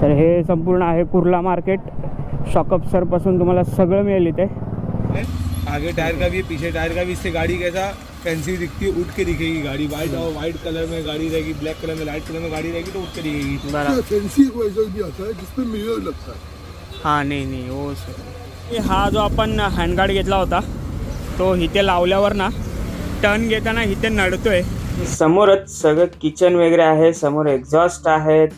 तर हे संपूर्ण आहे कुर्ला मार्केट. शॉकअप्सरपासून तुम्हाला सगळं मिळेल इथे. आगे टायर का भी है पीछे टायर का भी इससे गाड़ी कैसा फैंसी दिखती है उठ के दिखेगी गाड़ी। वाइट और वाइट कलर में गाड़ी रहेगी ब्लैक कलर में लाइट कलर में गाड़ी रहेगी तो उठ के दिखेगी। फैंसी एक वैसा भी आता है जिसपे मिरर लगता है। हां नाही नाही हो सर हा जो आपण हँडगार्ड घेतला होता तो इथे लावल्यावर ना टर्न घेताना इथे नडतोय. समोरच सगळं किचन वगैरे आहे समोर एक्झॉस्ट आहेत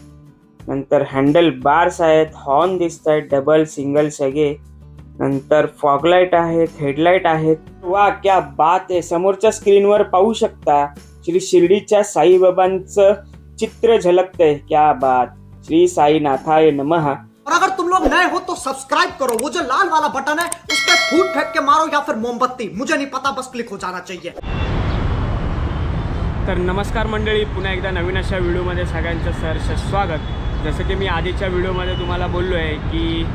नंतर हँडल बार्स आहेत हॉर्न दिसत आहेत डबल सिंगल सगळे. नंतर फॉगलाईट आहेत हेडलाईट आहेत. वा क्या बात आहे. समोरच्या स्क्रीनवर पाहू शकता श्री शिर्डीच्या साईबाबांचं चित्र झलकतंय. क्या बात. श्री साईनाथाय नमः. और अगर तुम लोग नए हो तो सब्सक्राइब करो। वो जो लाल वाला बटन है उस पर फूट फेंक के मारो या फिर मोमबत्ती। मुझे नहीं पता बस क्लिक हो जाना चाहिए। तर नमस्कार मंडळी पुन्हा एकदा नवीन अशा व्हिडिओमध्ये सगळ्यांचं सहर्ष स्वागत. जसं की मी आधीच्या व्हिडिओमध्ये तुम्हाला बोललो आहे की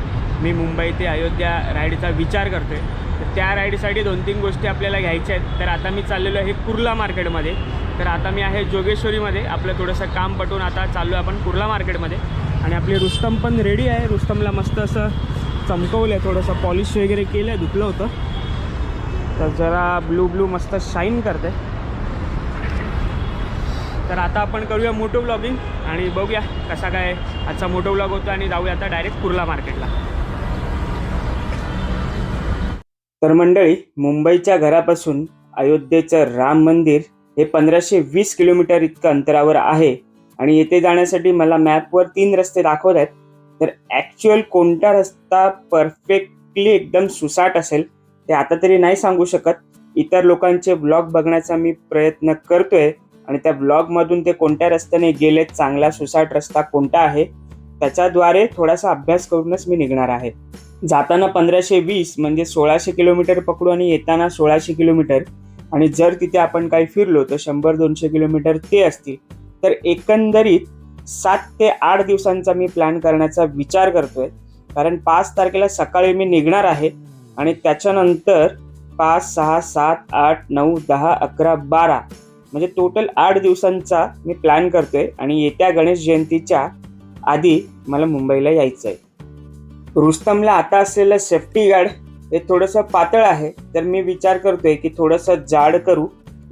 मी मुंबई ते अयोध्या राईडचा विचार करतो आहे तर त्या राईडसाठी दोन तीन गोष्टी आपल्याला घ्यायच्या आहेत. तर आता मी चाललेलो आहे कुर्ला मार्केटमध्ये. तर आता मी आहे जोगेश्वरीमध्ये. आपलं थोडंसं काम पटून आता चाललो आहे आपण कुर्ला मार्केटमध्ये. आणि आपली रुस्तम पण रेडी आहे. रुस्तमला मस्त असं चमकवलं आहे थोडंसं पॉलिश वगैरे केलं आहे धुतलं होतं. तर जरा ब्लू ब्लू मस्त शाईन करते. तर आता आपण करूया मोटो ब्लॉगिंग. आणि बघूया कसा काय आजचा मोठा ब्लॉग होतो आणि जाऊया आता डायरेक्ट कुर्ला मार्केटला तर मंडळी मुंबईच्या घरापासून अयोध्येचं राम मंदिर हे पंधराशे वीस किलोमीटर इतकं अंतरावर आहे आणि येथे जाण्यासाठी मला मॅपवर तीन रस्ते दाखवत आहेत. तर ॲक्च्युअल कोणता रस्ता परफेक्टली एकदम सुसाट असेल ते आता तरी नाही सांगू शकत. इतर लोकांचे ब्लॉग बघण्याचा मी प्रयत्न करतोय. आणि त्या ब्लॉगमधून ते कोणत्या रस्त्याने गेलेत चांगला सुसाट रस्ता कोणता आहे त्याच्याद्वारे थोडासा अभ्यास करूनच मी निघणार आहे. जाताना पंधराशे वीस म्हणजे सोळाशे किलोमीटर पकडू आणि येताना सोळाशे किलोमीटर. आणि जर तिथे आपण काही फिरलो तर शंभर दोनशे किलोमीटर ते असतील. तर एकंदरीत सात ते आठ दिवसांचा मी प्लॅन करण्याचा विचार करतोय. कारण पाच तारखेला सकाळी मी निघणार आहे आणि त्याच्यानंतर पाच सहा सात आठ नऊ दहा अकरा बारा म्हणजे टोटल आठ दिवसांचा मी प्लॅन करतोय आणि येत्या गणेश जयंतीच्या आधी मला मुंबईला यायचं आहे रुस्तमला आता असलेलं सेफ्टी गार्ड हे थोडंसं पातळ आहे. तर मी विचार करतोय की थोडंसं जाड करू.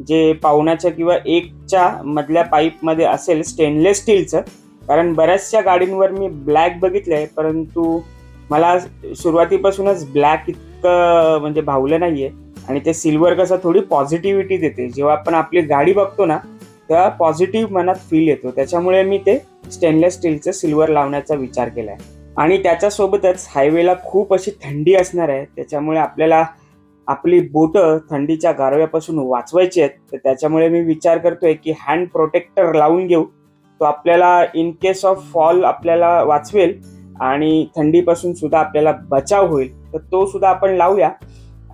जे पावणाच्या किंवा एकच्या मधल्या पाईपमध्ये असेल स्टेनलेस स्टीलचं कारण बऱ्याचशा गाडींवर मी ब्लॅक बघितलं आहे परंतु मला सुरुवातीपासूनच ब्लॅक इतकं म्हणजे भावलं नाही आहे आणि ते सिल्वर कसं थोडी पॉझिटिव्हिटी देते. जेव्हा आपण आपली गाडी बघतो ना तेव्हा पॉझिटिव्ह मनात फील येतो. त्याच्यामुळे मी ते स्टेनलेस स्टीलचं सिल्वर लावण्याचा विचार केला आहे आणि त्याच्यासोबतच हायवेला खूप अशी थंडी असणार आहे. त्याच्यामुळे आपल्याला आपली बोटं थंडीच्या गारव्यापासून वाचवायची आहेत. तर त्याच्यामुळे मी विचार करतोय की हँड प्रोटेक्टर लावून घेऊ. तो आपल्याला इन केस ऑफ फॉल आपल्याला वाचवेल आणि थंडीपासून सुद्धा आपल्याला बचाव होईल. तर तो सुद्धा आपण लावूया.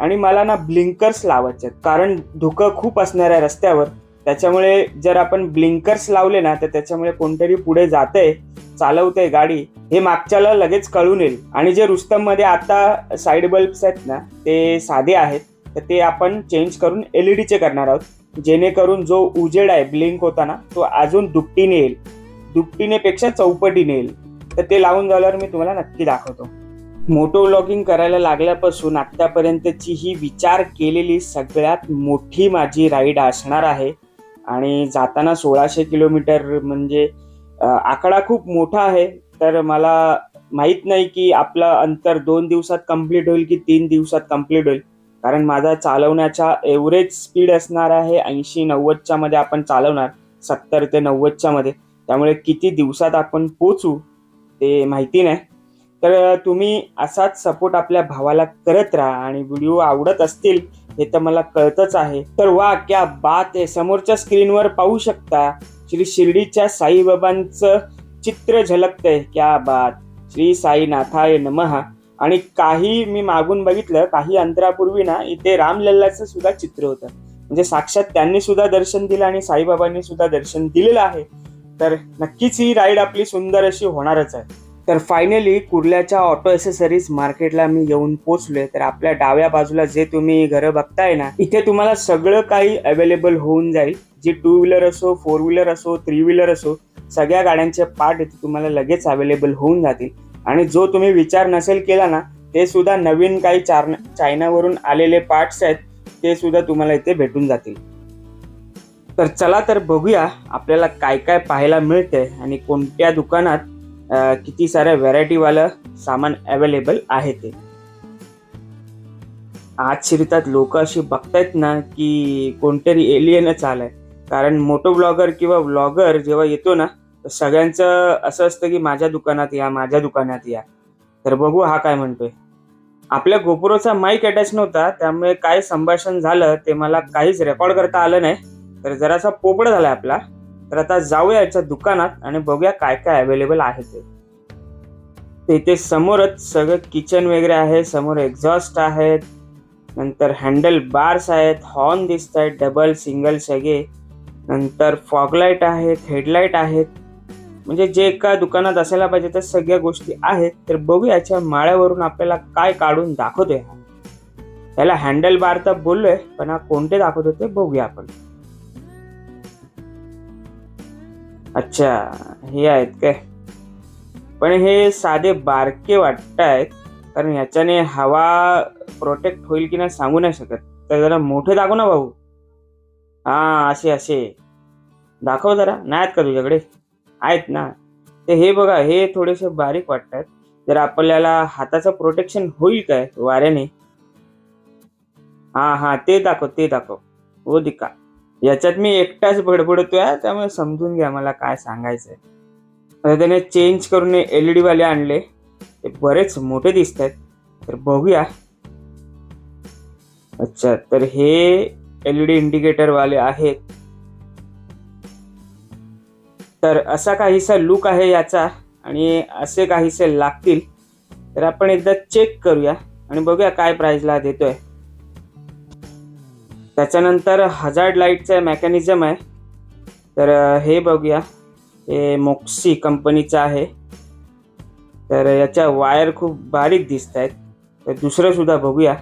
आणि मला ना ब्लिंकर्स लावायचे आहेत. कारण धुकं खूप असणार आहे रस्त्यावर त्याच्यामुळे जर आपण ब्लिंकर्स लावले ना तर त्याच्यामुळे कोणतरी पुढे जाते चालवते गाडी हे मागच्याला लगेच कळून येईल. आणि जे रुस्तममध्ये आता साईड बल्ब्स आहेत ना ते साधे आहेत तर ते आपण चेंज करून एल चे करणार आहोत. जेणेकरून जो उजेड आहे ब्लिंक होताना तो अजून दुपटीने येईल. दुपटीने पेक्षा चौपटीने येईल. तर ते लावून झाल्यावर मी तुम्हाला नक्की दाखवतो. मोटो व्लॉगिंग करायला लागल्यापासून आत्तापर्यंतची ही विचार केलेली सगळ्यात मोठी माझी राईड असणार आहे. आणि जाताना सोळाशे किलोमीटर म्हणजे आकडा खूप मोठा आहे. तर मला माहीत नाही की आपलं अंतर दोन दिवसात कंप्लीट होईल की तीन दिवसात कंप्लीट होईल. कारण माझा चालवण्याचा एव्हरेज स्पीड असणार आहे ऐंशी नव्वदच्या मध्ये आपण चालवणार सत्तर ते नव्वदच्या मध्ये. त्यामुळे किती दिवसात आपण पोचू ते माहिती नाही. तर तुम्ही असाच सपोर्ट आपल्या भावाला करत राहा आणि व्हिडिओ आवडत असतील हे तर मला कळतच आहे. तर वा क्या बात आहे. समोरच्या स्क्रीनवर पाहू शकता श्री शिर्डीच्या साईबाबांचं चित्र झलकतंय. क्या बात. श्री साईनाथाय नमः. आणि काही मी मागून बघितलं काही अंतरापूर्वी ना इथे रामलल्लाचं सुद्धा चित्र होतं. म्हणजे साक्षात त्यांनी सुद्धा दर्शन दिलं आणि साईबाबांनी सुद्धा दर्शन दिलेलं आहे. तर नक्कीच ही राईड आपली सुंदर अशी होणारच आहे. तर फायनली कुर्ल्याच्या ऑटो एसेसरीज मार्केटला मी येऊन पोचलोय तर आपल्या डाव्या बाजूला जे तुम्ही घरं बघताय ना इथे तुम्हाला सगळं काही अवेलेबल होऊन जाईल. जी टू व्हीलर असो फोर व्हीलर असो थ्री व्हीलर असो सगळ्या गाड्यांचे पार्ट इथे तुम्हाला लगेच अवेलेबल होऊन जातील. आणि जो तुम्ही विचार नसेल केला ना ते सुद्धा नवीन काही चार चायनावरून आलेले पार्ट्स आहेत ते सुद्धा तुम्हाला इथे भेटून जातील. तर चला तर बघूया आपल्याला काय काय पाहायला मिळते आणि कोणत्या दुकानात किती साऱ्या व्हरायटीवालं सामान अवेलेबल आहे ते. आज शिरतात लोक अशी बघतायत ना की कोणतरी एलियनच आलाय. कारण मोटो ब्लॉगर किंवा ब्लॉगर जेव्हा येतो ना तर सगळ्यांचं असं असतं की माझ्या दुकानात या माझ्या दुकानात या. तर बघू हा काय म्हणतोय. आपल्या गोपुरोचा माईक अटॅच नव्हता त्यामुळे काय संभाषण झालं ते मला काहीच रेकॉर्ड करता आलं नाही. तर जरासा पोपड झालाय आपला. तर आता जाऊया याच्या दुकानात आणि बघूया काय काय अवेलेबल आहे ते. तिथे इथे समोरच सगळं किचन वगैरे आहे समोर एक्झॉस्ट आहेत नंतर हँडल बार्स आहेत हॉर्न दिसत आहेत डबल सिंगल सगळे. नंतर फॉगलाईट आहेत हेडलाईट आहेत. म्हणजे जे एका दुकानात असायला पाहिजे त्या सगळ्या गोष्टी आहेत. तर बघूया याच्या माळ्यावरून आपल्याला काय काढून दाखवतोय हा. त्याला हँडल बार तर बोललोय पण हा कोणते दाखवतो ते बघूया आपण. अच्छा हे आहेत काय? पण हे साधे बारके वाटत आहेत कारण याच्याने हवा प्रोटेक्ट होईल की नाही सांगू नाही शकत. तर जरा मोठे दाखव ना भाऊ. हां असे असे. दाखव जरा. नाही आहेत का तुझ्याकडे? आहेत ना. ते हे बघा हे थोडेसे बारीक वाटतात जर आपल्याला हाताचं प्रोटेक्शन होईल काय वाऱ्याने? हां हां ते दाखव ते दाखव. हो दिका. याच्यात मी एकटाच बडबडतोय त्यामुळे समजून घ्या मला काय सांगायचंय. आता त्याने चेंज करून एल डी वाले आणले. ते बरेच मोठे दिसत आहेत तर बघूया. अच्छा तर हे एल ई डी इंडिकेटर वाले आहेत. तर असा काहीसा लुक आहे याचा आणि असे काहीसे लागतील. तर आपण एकदा चेक करूया आणि बघूया काय प्राइसला देतोय. त्याच्यानंतर हजार्ड लाईटचं मेकॅनिझम आहे. तर हे बघूया. हे मोक्सी कंपनीचं आहे. तर याच्या वायर खूप बारीक दिसत आहेत. तर दुसरं सुद्धा बघूया.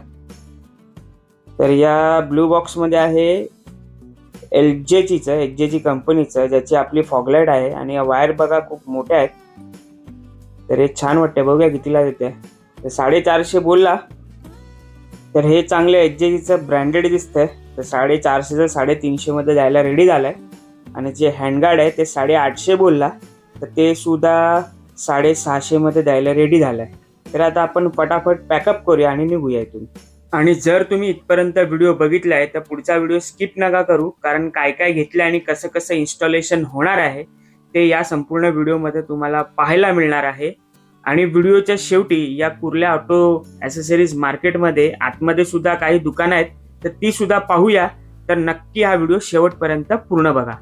तर या ब्लू बॉक्समध्ये आहे एल जेचीचं एल जेची कंपनीचं ज्याची आपली फॉगलाईट आहे आणि या वायर बघा खूप मोठ्या आहेत. तर हे छान वाटते बघूया कितीला देते. तर साडेचारशे बोलला. तर हे चांगलं एच जेचीचं ब्रँडेड दिसतंय. तर साडेचारशेचं साडेतीनशेमध्ये जायला रेडी झालाय. आणि जे हँडगार्ड आहे ते साडेआठशे बोलला तर ते सुद्धा साडेसहाशेमध्ये द्यायला रेडी झालाय. तर आता आपण पटापट पॅकअप करूया आणि निघूया इथून. आणि जर तुम्ही इथपर्यंत व्हिडिओ बघितलाय तर पुढचा व्हिडिओ स्किप नका करू कारण काय काय घेतलं आणि कसं कसं इन्स्टॉलेशन होणार आहे ते या संपूर्ण व्हिडिओमध्ये तुम्हाला पाहायला मिळणार आहे. आणि व्हिडिओच्या शेवटी या कुर्ल्या ऑटो ॲसेसरीज मार्केटमध्ये आतमध्ये सुद्धा काही दुकानं आहेत तर ती सुद्धा पाहूया. तर नक्की हा व्हिडिओ शेवटपर्यंत पूर्ण बघा.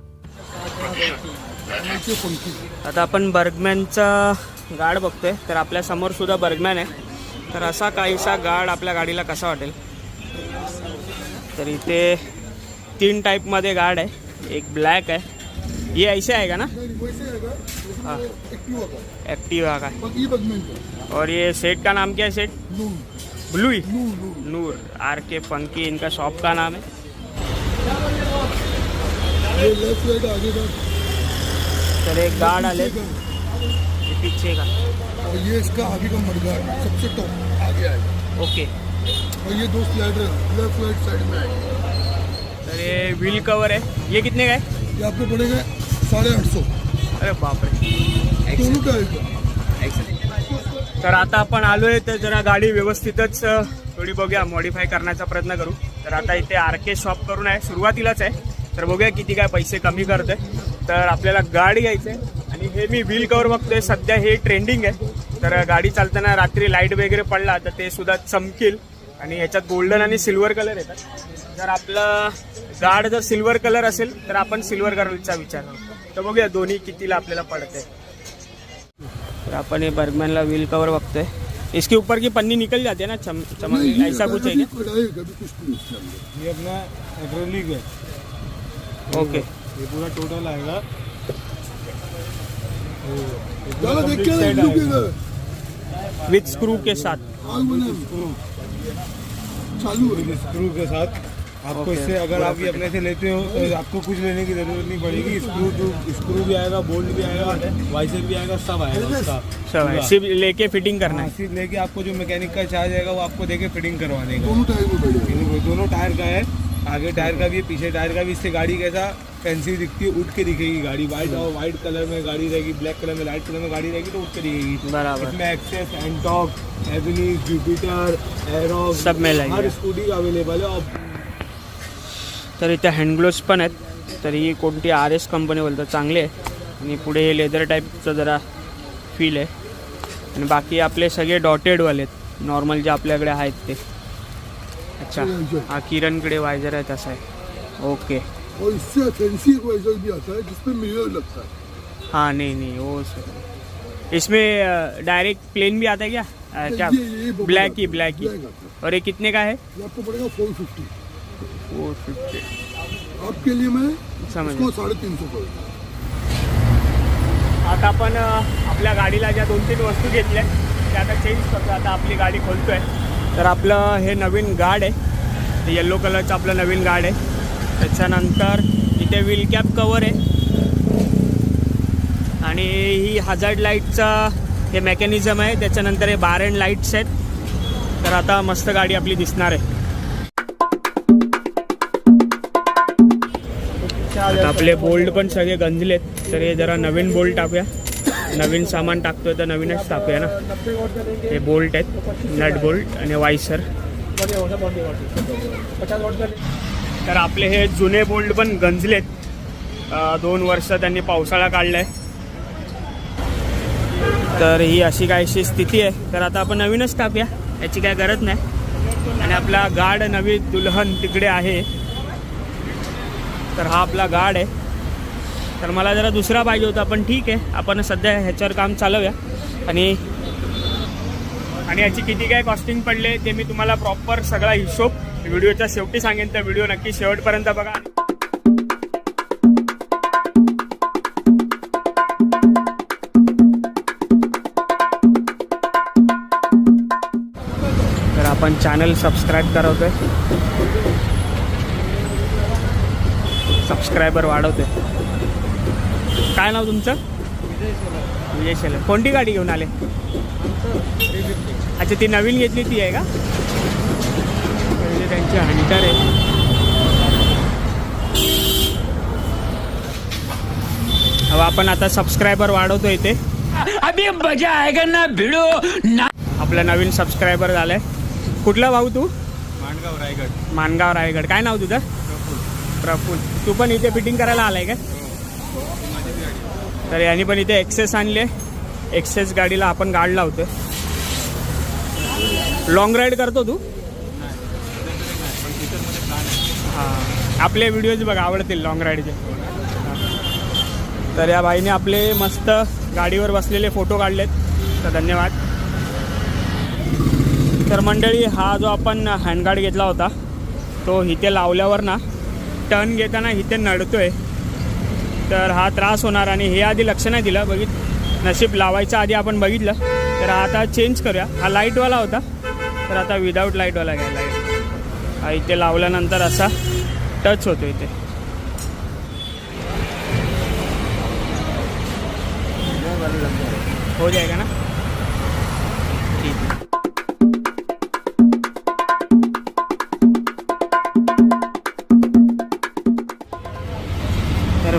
आता आपण बर्गमॅनचा गार्ड बघतोय. तर आपल्यासमोर सुद्धा बर्गमॅन आहे. तर असा काहीसा गार्ड आपल्या गाडीला कसा वाटेल? तर इथे तीन टाईपमध्ये गार्ड आहे. एक ब्लॅक आहे. ये ऐसे आहे का ना? हाँ। एक्टिवा का? और ये सेट का नाम क्या है सेट नूर ब्लू ही। नूर आर के फंकी इनका शॉप का नाम है। तर एक गार्ड आले पीछे का, और ये इसका आगे का मडगार्ड सबसे टॉप आगे आएगा। ओके और ये दो स्लाइडर लेफ़्ट राइट साइड में। तर ये व्हील कवर है। ये कितने का है? ये आपको पड़ेगा साढ़े आठ सौ। अरे बापरे दोनों का आएगा। तर आता आपण आलोय तर जरा गाडी व्यवस्थितच थोडी बघूया मॉडीफाय करण्याचा प्रयत्न करू. तर आता इथे आर के शॉप करून आहे सुरुवातीलाच आहे. तर बघूया किती काय पैसे कमी करते तर आपल्याला गाडी घ्यायचं आहे आणि हे मी व्हील कवर बघतोय सध्या हे ट्रेंडिंग आहे. तर गाडी चालताना रात्री लाइट वगैरे पडला तर ते सुद्धा चमकील. आणि याच्यात गोल्डन आणि सिल्वर कलर येतात. जर आपलं गाड जर सिल्वर कलर असेल तर आपण सिल्वर कलरचा विचार करू. तर बघूया दोन्ही कितीला आपल्याला पडते तर अपन ये बर्गमैन व्हील कवर बघतोय इसके ऊपर की पन्नी निकल जाती है ना चम, नहीं, चमक ये ऐसा कुछ है कभी क्या? कढ़ाई कभी कुछ नहीं उसके अंदर ये अपना हाइड्रोलिक है। ओके ये पूरा टोटल आएगा। चलो देख के ना हिंदू के इधर। विथ स्क्रू के साथ। आग बने चालू है। स्क्रू के साथ। आपको इससे अगर आप ये अपने से लेते हो तो आपको कुछ लेने की ज़रूरत नहीं पड़ेगी। स्क्रू टू स्क्रू भी आएगा बोल्ट भी आएगा वाइसर भी आएगा सब आएगा उसका। सब है सिर्फ़ लेके फिटिंग करना हाँ, है। सिर्फ़ लेके आपको जो मैकेनिक का चार्ज आएगा वो आपको देके फिटिंग करवा देगा दोनों में टायर का है। आगे टायर का भी पीछे टायर का भी। इससे गाड़ी कैसा फैंसी दिखती है उठ के दिखेगी गाड़ी। वाइट और वाइट कलर में गाड़ी रहेगी ब्लैक कलर में लाइट कलर में गाड़ी रहेगी तो उठ के दिखेगी। बराबर। इसमें Access Ntorq Avenis Jupiter Aerox सब मिल जाएँगे। हर स्कूटी अवेलेबल है। और तर इथे हँडग्लोव्स पण आहेत. तर ही कोणती आर एस कंपनी बोलतात चांगली आहे. आणि पुढे हे लेदर टाईपचं जरा फील आहे. आणि बाकी आपले सगळे डॉटेडवाले आहेत. नॉर्मल जे आपल्याकडे आहेत ते. अच्छा. हा किरणकडे वायझर आहे तसा आहे. ओके और इससे फैंसी एक वाइजर भी आता है जिसपे मिरर लगता है हाँ नहीं नहीं. वो सर इसमें डायरेक्ट प्लेन भी आता है क्या? अ, क्या ये- ये बबल ब्लैक ही है, ब्लैक ही. ब्लैक आता है। और ये कितने का है? ये आपको पड़ेगा फोर फिफ्टी फोर फिफ्टी. आपके लिए मैं समझ इसको साढ़े तीन सौ आता आपण आपल्या गाडीला ज्या दोन तीन वस्तू घेतल्या त्या आता चेंज करतो आता आपली गाडी खोलतोय. तर आपलं हे नवीन गार्ड आहे. ते येल्लो कलरचं आपलं नवीन गार्ड आहे. त्याच्यानंतर इथे व्हील कॅप कवर आहे. आणि ही हजार्ड लाईटचा हे मेकॅनिझम आहे. त्याच्यानंतर हे बार अँड लाईट्स आहेत. तर आता मस्त गाडी आपली दिसणार आहे. आता आपले बोल्ट पण सगळे गंजलेत तर हे जरा नवीन बोल्ट टाकूया. नवीन सामान टाकतोय तर नवीनच टाकूया ना. हे बोल्ट आहेत. नट बोल्ट आणि वायसर तर आपले हे जुने बोल्ट पण गंजलेत. दोन वर्ष त्यांनी पावसाळा काढलाय. तर ही अशी काहीशी स्थिती आहे. तर आता आपण नवीनच टाकूया. याची काय गरज नाही. आणि आपला गाड नवी दुल्हन तिकडे आहे. तर हा आपला गार्ड आहे. तर मला जरा दुसरा पाहिजे होता पण ठीक आहे. आपण सध्या ह्याच्यावर काम चालवूया. आणि आणि याची किती काय कॉस्टिंग पडले ते मी तुम्हाला प्रॉपर सगळा हिशोब व्हिडिओच्या शेवटी सांगेन. तर व्हिडिओ नक्की शेवटपर्यंत बघा. तर आपण चॅनल सबस्क्राईब करवतोय सबस्क्रायबर वाढवते काय नाव तुमचं? विजय शेलर कोणती गाडी घेऊन आले? अच्छा ती नवीन घेतली ती आहे का? म्हणजे त्यांची हंटर आहे. हवा आपण आता सबस्क्रायबर वाढवतो इथे. अभी मजा आएगा ना भिड़ो. ना आपला नवीन सबस्क्रायबर झालाय. कुठला भाऊ तू? माणगाव रायगड. मानगाव रायगड. काय नाव तुझं? प्रफुल तू पण इथे फिटिंग करायला आलाय का? तर यांनी पण इथे एक्सेस आणले. एक्सेस गाडीला आपण गाड लावतोय. लॉंग राईड करतो तू? हां. आपले व्हिडिओज बघा आवडतील लॉंग राईडचे तर या बाईने आपले मस्त गाडीवर बसलेले फोटो काढलेत. तर धन्यवाद. तर मंडळी हा जो आपण हँडगार्ड घेतला होता तो इथे लावल्यावर ना टर्न घेताना इथे नडतोय. तर हा त्रास होणार आणि हे आधी लक्ष नाही दिलं. बघित नशीब लावायच्या आधी आपण बघितलं. तर आता चेंज करूया. हा लाईटवाला होता. तर आता विदाऊट लाईटवाला घ्यायला लागेल. हा इथे लावल्यानंतर असा टच होतो इथे. हो जाएगा ना?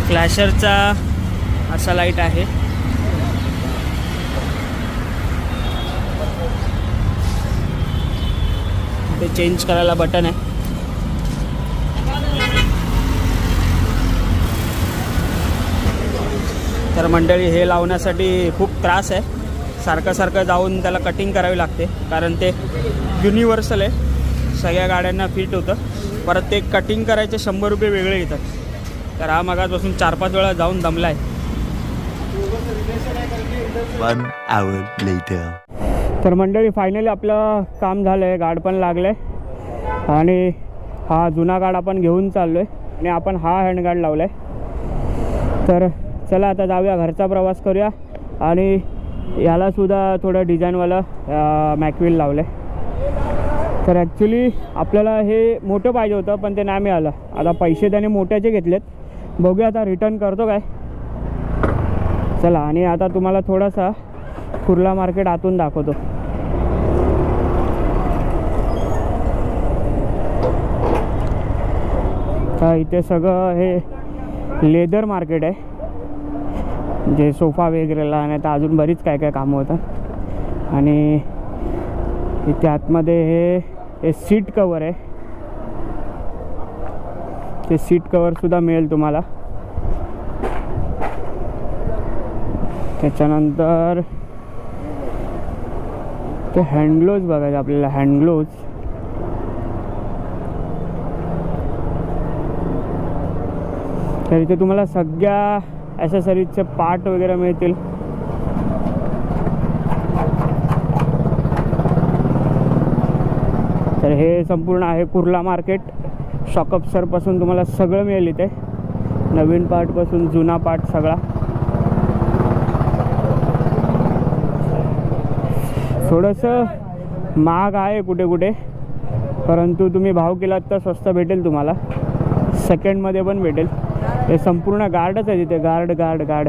क्लॅशरचा फ्लॅशरचा असा लाइट आहे. ते चेंज करायला बटन आहे. तर मंडळी हे लावण्यासाठी खूप त्रास आहे. सारखं सारखं जाऊन त्याला कटिंग करावी लागते. कारण ते युनिव्हर्सल आहे. सगळ्या गाड्यांना फिट होतं. परत ते कटिंग करायचे शंभर रुपये वेगळे येतात. तर हा मगाचपासून चार पाच वेळा जाऊन दमला आहे One hour later. तर मंडळी फायनली आपलं काम झालं आहे गाड पण लागलं आहे आणि हा जुना गाड आपण घेऊन चाललो आहे आणि आपण हा हँडगार्ड लावला आहे तर चला आता जाऊया घरचा प्रवास करूया. आणि याला सुद्धा थोडं डिझाईनवाला मॅकविल लावलं आहे तर ॲक्च्युली आपल्याला हे मोठं पाहिजे होतं पण ते नाही मिळालं. आता पैसे त्याने मोठ्याचे घेतलेत. बघूया आता रिटर्न करतो काय. चला आणि आता तुम्हाला थोडासा कुर्ला मार्केट आतून दाखवतो. तर इथे सगळं हे लेदर मार्केट आहे. जे सोफा वगैरेला आणि तर अजून बरीच काय काय कामं होतात. आणि इथे आतमध्ये हे हे सीट कवर आहे. ते सीट कवरसुद्धा मिळेल तुम्हाला. त्याच्यानंतर ते हँडग्लोज बघायचं आपल्याला हँडग्लोज तर इथे तुम्हाला सगळ्या ॲसेसरीजचे पार्ट वगैरे मिळतील. तर हे संपूर्ण आहे कुर्ला मार्केट शॉकअप्सरपासून तुम्हाला सगळं मिळेल इथे. नवीन पार्टपासून जुना पार्ट सगळा. थोडंसं महाग आहे कुठे कुठे परंतु तुम्ही भाव केलात तर स्वस्त भेटेल तुम्हाला. सेकंडमध्ये पण भेटेल. हे संपूर्ण गार्डच आहे तिथे. Guard guard guard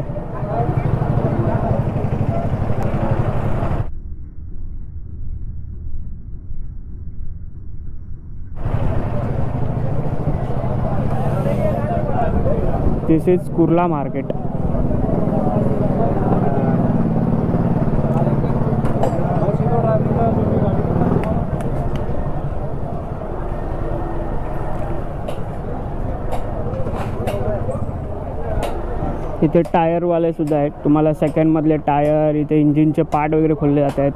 this is Kurla market इथे टायरवाले सुद्धा आहेत. तुम्हाला सेकंडमधले टायर इथे इंजिनचे पार्ट वगैरे खोलले जात आहेत.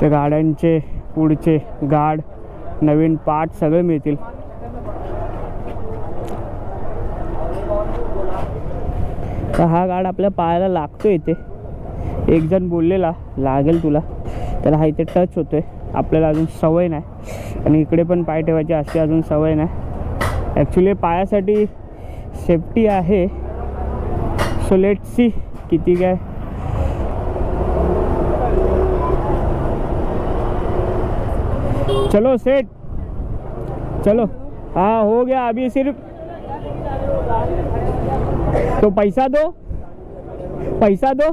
ते गाड्यांचे पुढचे गार्ड नवीन पार्ट सगळे मिळतील. तर हा गाड आपल्या पायाला लागतो इथे. एक जण बोललेला लागेल तुला. तर हा इथे टच होतोय. आपल्याला अजून सवय नाही. आणि इकडे पण पाय ठेवायची अशी अजून सवय नाही. ॲक्च्युली पायासाठी सेफ्टी आहे. सो लेट सी किती काय. चलो सेट चलो. हाँ हो गया अभी सिर्फ तो पैसा दो। पैसा दो।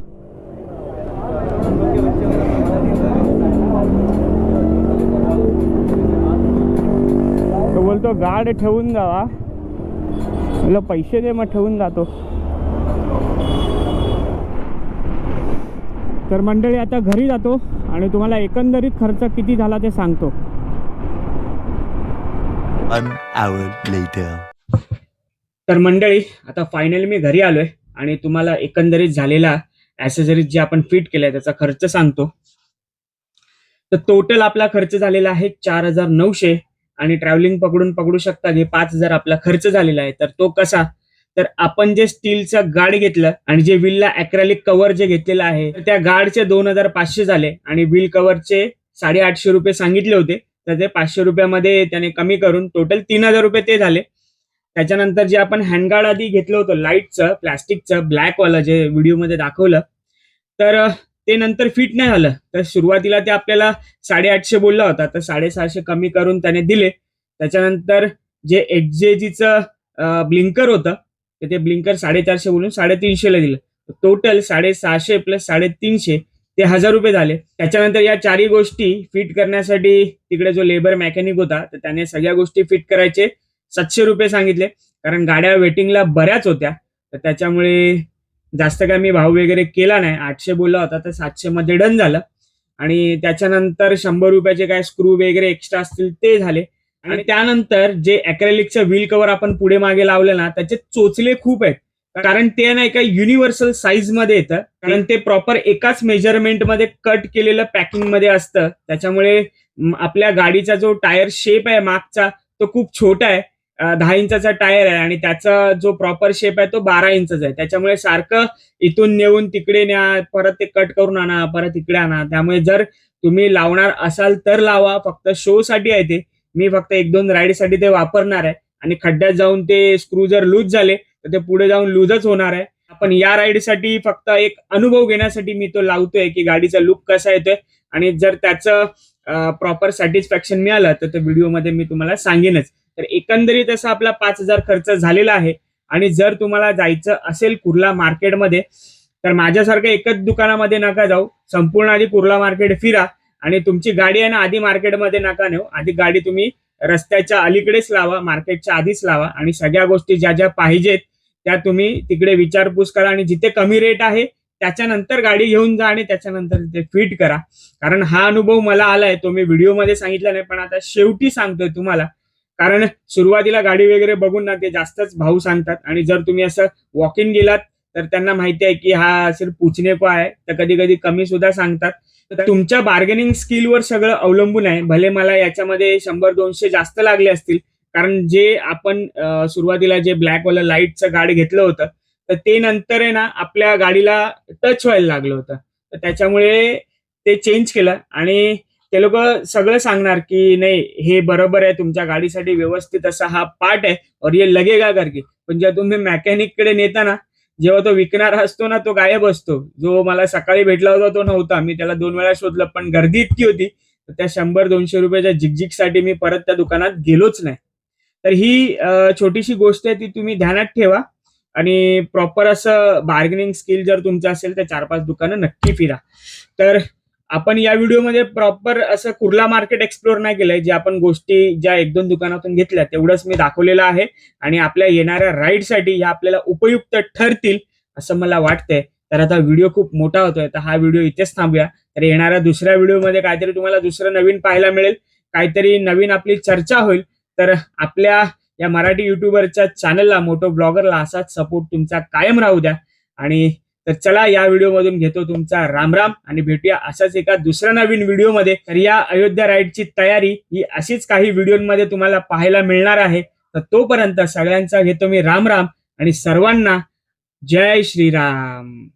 तो बोलतो गाड ठेवून जावा. म्हटलं पैसे दे मग ठेवून जातो. तर मंडळी आता घरी जातो आणि तुम्हाला एकंदरीत खर्च किती झाला ते सांगतो. Hour later. तर मंडळी आता फायनली मी घरी आलोय आणि तुम्हाला एकंदरीत झालेला ॲसेसरीज जे आपण फिट केलंय त्याचा खर्च सांगतो. तर टोटल आपला खर्च झालेला आहे चार हजार नऊशे आणि ट्रॅव्हलिंग पकडून पकडू शकता की पाच हजार आपला खर्च झालेला आहे. तर तो कसा? तर आपण जे स्टीलचं गाड घेतलं आणि जे व्हीलला अॅक्रॅलिक कव्हर जे घेतलेलं आहे तर त्या गाडचे दोन हजार पाचशे झाले आणि व्हील कव्हरचे साडेआठशे रुपये सांगितले होते. तर ते पाचशे रुपयामध्ये त्याने कमी करून टोटल तीन हजार रुपये ते झाले. त्याच्यानंतर जे आपण हँडगार्ड आधी घेतलं होतं लाईटचं प्लॅस्टिकचं ब्लॅकवालं जे व्हिडिओमध्ये दाखवलं तर ते नंतर फिट नाही झालं. तर सुरुवातीला ते आपल्याला साडेआठशे बोलला होता. तर साडेसहाशे कमी करून त्याने दिले. त्याच्यानंतर जे एचजेजीचं ब्लिंकर होतं तर ते ब्लिंकर साडेचारशे बोलून साडेतीनशेला दिलं. टोटल साडेसहाशे प्लस साडेतीनशे ते हजार रुपये झाले. त्याच्यानंतर या चारही गोष्टी फिट करण्यासाठी तिकडे जो लेबर मेकॅनिक होता तर त्याने सगळ्या गोष्टी फिट करायचे. सातशे रुपये सांगितले. कारण गाड्या वेटिंगला बऱ्याच होत्या. तर त्याच्यामुळे जास्त काय मी भाव वगैरे केला नाही. आठशे बोलला होता तर सातशे मध्ये डन झालं. आणि त्याच्यानंतर शंभर रुपयाचे काय स्क्रू वगैरे एक्स्ट्रा असतील ते झाले. आणि त्यानंतर जे अॅक्रेलिकचं व्हील कव्हर आपण पुढे मागे लावलं ना त्याचे चोचले खूप आहेत. कारण ते नाही का युनिव्हर्सल साईजमध्ये येतं. कारण ते प्रॉपर एकाच मेजरमेंटमध्ये कट केलेलं पॅकिंगमध्ये असतं. त्याच्यामुळे आपल्या गाडीचा जो टायर शेप आहे मागचा तो खूप छोटा आहे. दहा इंचा टायर आहे आणि त्याचा जो प्रॉपर शेप आहे तो बारा इंचाचा आहे. त्याच्यामुळे सारखं इथून नेऊन तिकडे न्या परत ते कट करून आणा परत इकडे आणा. त्यामुळे जर तुम्ही लावणार असाल तर लावा. फक्त शो साठी आहे ते. मी फक्त एक दोन राईडसाठी ते वापरणार आहे. आणि खड्ड्यात जाऊन ते स्क्रू जर लूज झाले तर ते पुढे जाऊन लूजच होणार आहे. आपण या राईडसाठी फक्त एक अनुभव घेण्यासाठी मी तो लावतोय की गाडीचा लुक कसा येतोय. आणि जर त्याचं प्रॉपर सॅटिस्फॅक्शन मिळालं तर त्या व्हिडिओमध्ये मी तुम्हाला सांगेनच. तर एकंदरीत असा आपला पाच हजार खर्च झालेला आहे. आणि जर तुम्हाला जायचं असेल कुर्ला मार्केटमध्ये तर माझ्यासारखं एकच दुकानामध्ये नका जाऊ. संपूर्ण आधी कुर्ला मार्केट फिरा आणि तुमची गाडी आहे ना आधी मार्केटमध्ये नका नेऊ. आधी गाडी तुम्ही रस्त्याच्या अलीकडेच लावा मार्केटच्या आधीच लावा. आणि सगळ्या गोष्टी ज्या ज्या पाहिजेत त्या तुम्ही तिकडे विचारपूस करा. आणि जिथे कमी रेट आहे त्याच्यानंतर गाडी घेऊन जा आणि त्याच्यानंतर ते फिट करा. कारण हा अनुभव मला आलाय. तो मी व्हिडिओमध्ये सांगितला नाही पण आता शेवटी सांगतोय तुम्हाला. कारण सुरुवातीला गाडी वगैरे बघून ना ते जास्तच भाऊ सांगतात. आणि जर तुम्ही असं वॉक इन गेलात तर त्यांना माहिती आहे की हा सिर्फ पुचणे को आहे. तर कधी कधी कमी सुद्धा सांगतात. तर तुमच्या बार्गेनिंग स्किलवर सगळं अवलंबून आहे. भले मला याच्यामध्ये शंभर दोनशे जास्त लागले असतील. कारण जे आपण सुरुवातीला जे ब्लॅकवालं लाईटचं गाडी घेतलं होतं तर ते नंतर आहे ना आपल्या गाडीला टच व्हायला लागलं होतं. तर त्याच्यामुळे ते चेंज केलं. आणि ते लोक सगळं सांगणार की नाही हे बरोबर आहे तुमच्या गाडीसाठी व्यवस्थित असा हा पार्ट आहे और ये लगेगा करके. पण जेव्हा तुम्ही मेकॅनिककडे नेता ना जेव्हा तो विकणारा असतो ना तो गायब असतो. जो मला सकाळी भेटला होता तो नव्हता. मी त्याला दोन वेळा शोधलं पण गर्दी इतकी होती त्या शंभर दोनशे रुपयाच्या झिकझिकसाठी मी परत त्या दुकानात गेलोच नाही. तर ही छोटीशी गोष्ट आहे ती तुम्ही ध्यानात ठेवा. आणि प्रॉपर असं बार्गेनिंग स्किल जर तुमचं असेल तर चार पाच दुकानं नक्की फिरा. तर आपण या व्हिडिओमध्ये प्रॉपर असं कुर्ला मार्केट एक्सप्लोर नाही केलंय. जे आपण गोष्टी ज्या एक दोन दुकानातून घेतल्या तेवढंच मी दाखवलेलं आहे. आणि आपल्या येणाऱ्या राईडसाठी ह्या आपल्याला उपयुक्त ठरतील असं मला वाटतंय. तर आता व्हिडिओ खूप मोठा होतोय तर हा व्हिडिओ इथेच थांबूया. तर येणाऱ्या दुसऱ्या व्हिडिओमध्ये काहीतरी तुम्हाला दुसरं नवीन पाहायला मिळेल. काहीतरी नवीन आपली चर्चा होईल. तर आपल्या या मराठी युट्यूबरच्या चॅनलला मोठो ब्लॉगरला असाच सपोर्ट तुमचा कायम राहू द्या. आणि तर चला या व्हिडिओमधून घेतो तुमचा रामराम आणि भेटूया अशाच एका दुसऱ्या नवीन व्हिडिओमध्ये. तर या अयोध्या राईडची तयारी ही अशीच काही व्हिडिओमध्ये तुम्हाला पाहायला मिळणार आहे. तर तोपर्यंत सगळ्यांचा घेतो मी रामराम आणि सर्वांना जय श्रीराम.